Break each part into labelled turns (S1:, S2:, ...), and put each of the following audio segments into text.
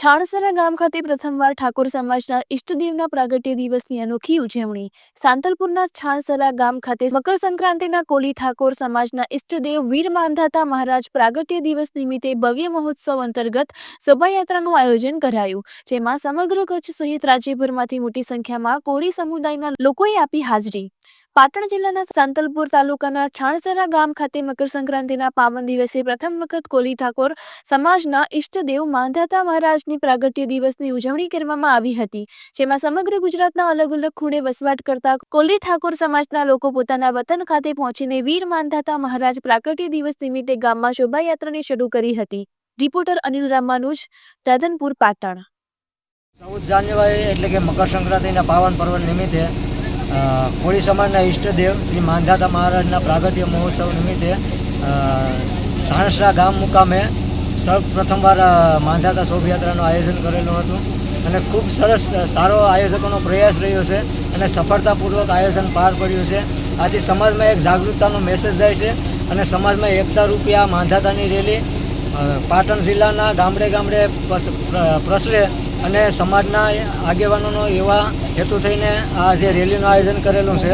S1: છાણસરા ગામ ખાતે પ્રથમવાર ઠાકોર સમાજના ઇષ્ટદેવના પ્રાગટ્ય દિવસની અનોખી ઉજવણી. સાંતલપુરના છાણસરા ગામ ખાતે મકર સંક્રાંતિના કોલી ઠાકોર સમાજના ઇષ્ટદેવ વીર માંધાતા મહારાજ પ્રાગટ્ય દિવસ નિમિત્તે ભવ્ય મહોત્સવ અંતર્ગત શોભાયાત્રાનું આયોજન કરાયું, જેમાં સમગ્ર કચ્છ સહિત રાજ્યભરમાંથી મોટી સંખ્યામાં કોળી સમુદાયના લોકોએ આપી હાજરી. પાટણ જિલ્લાના સાંતલપુર તાલુકાના છાણસરા ગામ ખાતે મકર સંક્રાંતિના પાવન દિવસે પ્રથમ વખત કોલી ઠાકોર સમાજના ઇષ્ટદેવ માંધાતા મહારાજની પ્રાગટ્ય દિવસની ઉજવણી કરવામાં આવી હતી, જેમાં સમગ્ર ગુજરાતના અલગ અલગ ખૂણે વસવાટ કરતા કોલી ઠાકોર સમાજના લોકો પોતાના વતન ખાતે પહોંચીને વીર માંધાતા મહારાજ પ્રાગટ્ય દિવસ નિમિત્તે ગામમાં શોભાયાત્રાને શરૂ કરી હતી. રિપોર્ટર અનિલ રામાનુજ, રાધનપુર, પાટણ.
S2: ચૌદ જાન્યુઆરી એટલે કે મકર સંક્રાંતિના પાવન પર્વ નિમિત્તે કોળી સમાજના ઈષ્ટદેવ શ્રી માંધાતા મહારાજના પ્રાગટ્ય મહોત્સવ નિમિત્તે સાણસરા ગામ મુકામે સૌ પ્રથમવાર અ, માંધાતા શોભાયાત્રાનું આયોજન કરેલું હતું અને ખૂબ સરસ સારો આયોજકોનો પ્રયાસ રહ્યો છે અને સફળતાપૂર્વક આયોજન પાર પડ્યું છે. આથી સમાજમાં એક જાગૃતતાનો મેસેજ જાય છે અને સમાજમાં એકતા રૂપિયા માંધાતાની રેલી પાટણ જિલ્લાના ગામડે ગામડે પ્રસરે અને સમાજના આગેવાનોનો એવા હેતુ થઈને આ જે રેલીનું આયોજન કરેલું છે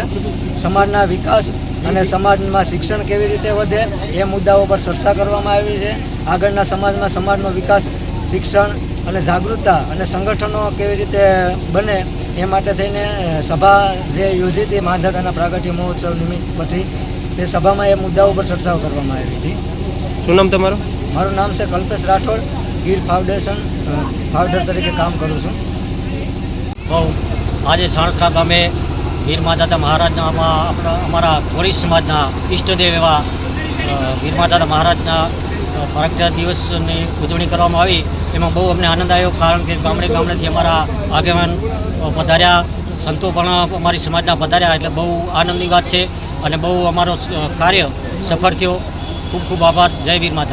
S2: સમાજના વિકાસ અને સમાજમાં શિક્ષણ કેવી રીતે વધે એ મુદ્દાઓ પર ચર્ચા કરવામાં આવી છે. આગળના સમાજમાં સમાજનો વિકાસ શિક્ષણ અને જાગૃતતા અને સંગઠનો કેવી રીતે બને એ માટે થઈને સભા જે યોજી હતી માંધાતાના પ્રાગટ્ય મહોત્સવ નિમિત્ત પછી તે સભામાં એ મુદ્દાઓ પર ચર્ચાઓ કરવામાં આવી હતી.
S3: શું નામ તમારું?
S2: મારું નામ છે કલ્પેશ રાઠોડ ગીર ફાઉન્ડેશન ફાઉન્ડર તરીકે કામ કરું છું.
S4: બહુ. આજે સાણસરા ગામે વીર માતાતા મહારાજના આપણા અમારા કોળી સમાજના ઈષ્ટદેવ એવા વીર માતાતા મહારાજના અ, દિવસની ઉજવણી કરવામાં આવી. એમાં બહુ અમને આનંદ આવ્યો કારણ કે ગામડે ગામડેથી અમારા આગેવાન પધાર્યા. સંતો પણ અમારી સમાજના પધાર્યા એટલે બહુ આનંદની વાત છે અને બહુ અમારો કાર્ય સફળ થયો. ખૂબ ખૂબ આભાર. જય વીર માતા.